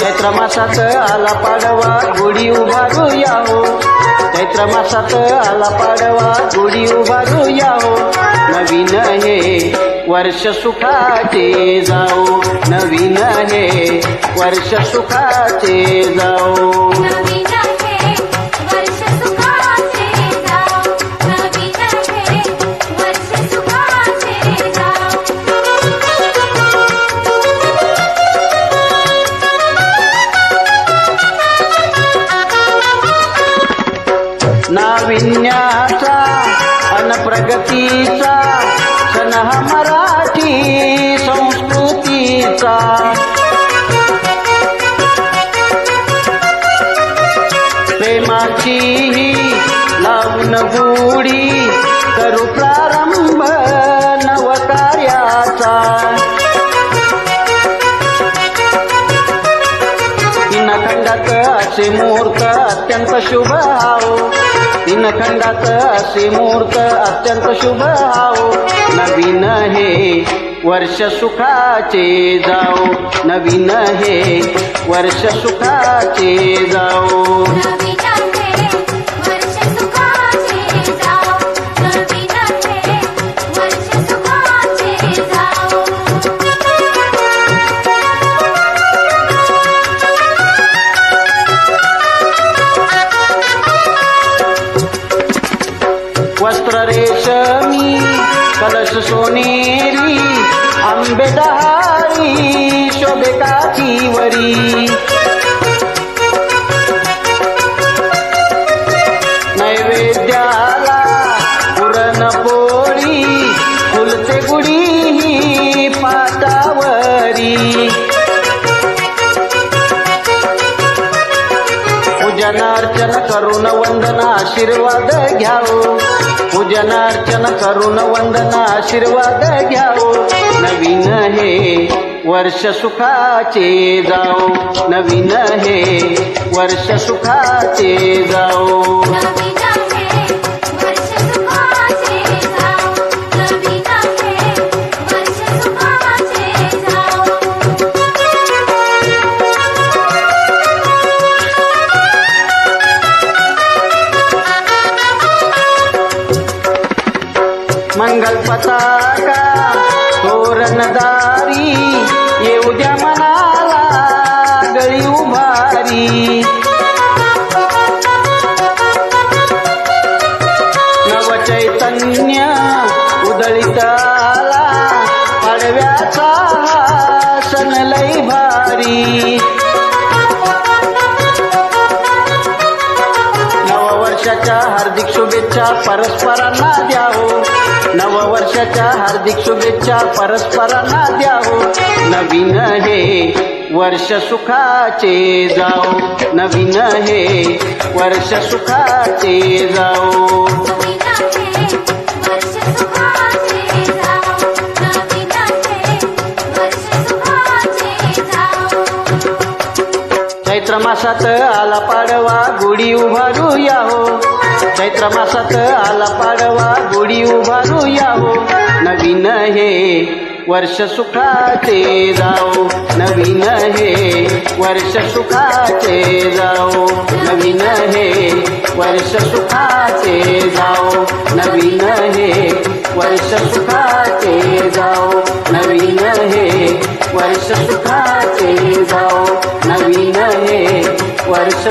चैत्र मासात आला पाडवा गुढी उभारूया हो. चैत्र मासात आला पाडवा गुढी उभारूया हो. नवीन हे वर्ष सुखाचे जाऊ नवीन हे वर्ष सुखाचे जाऊ नाविन्याचा अन प्रगतीचा सन मराठी संस्कृतीचा. प्रेमाची लावून गुढी करू प्रारंभ नवकार्याचा. खंडात असे मुहूर्त अत्यंत शुभ हाव. तीन खंडात असे मुहूर्त अत्यंत शुभ हाव. नवीन हे वर्ष सुखाचे जाओ नवीन हे वर्ष सुखाचे जाओ कलश सोनेरी आंबेडहारी शोभे वरी करून वंदन आशीर्वाद घ्यावो. पूजन अर्चन करून वंदन आशीर्वाद घ्यावो. नवीन हे वर्ष सुखाचे जाओ नवीन हे वर्ष सुखाचे जाओ मंगल पताका तोरणदारी येऊ द्या मनाला गळी उभारी. नवचैतन्य उदळीत आला पाडव्याचा सन सण लई भारी. नववर्षाच्या हार्दिक शुभेच्छा परस्परांना द्याहो नववर्षाच्या हार्दिक शुभेच्छा परस्परांना द्याहो नवीन हे वर्ष सुखाचे जाओ नवीन हे वर्ष सुखाचे जाओ चैत्र मासात आला पाडवा गुढी उभारूया हो. चैत्र मासात आला पाडवा गुढी उभारू नवीन हे वर्ष सुखाचे जाओ. नवीन हे वर्ष सुखाचे जाओ. नवीन हे वर्ष सुखाचे जाओ. नवीन हे वर्ष सुखाचे जाओ. नवीन हे वर्ष सुखाचे जाओ. नवीन हे वर्ष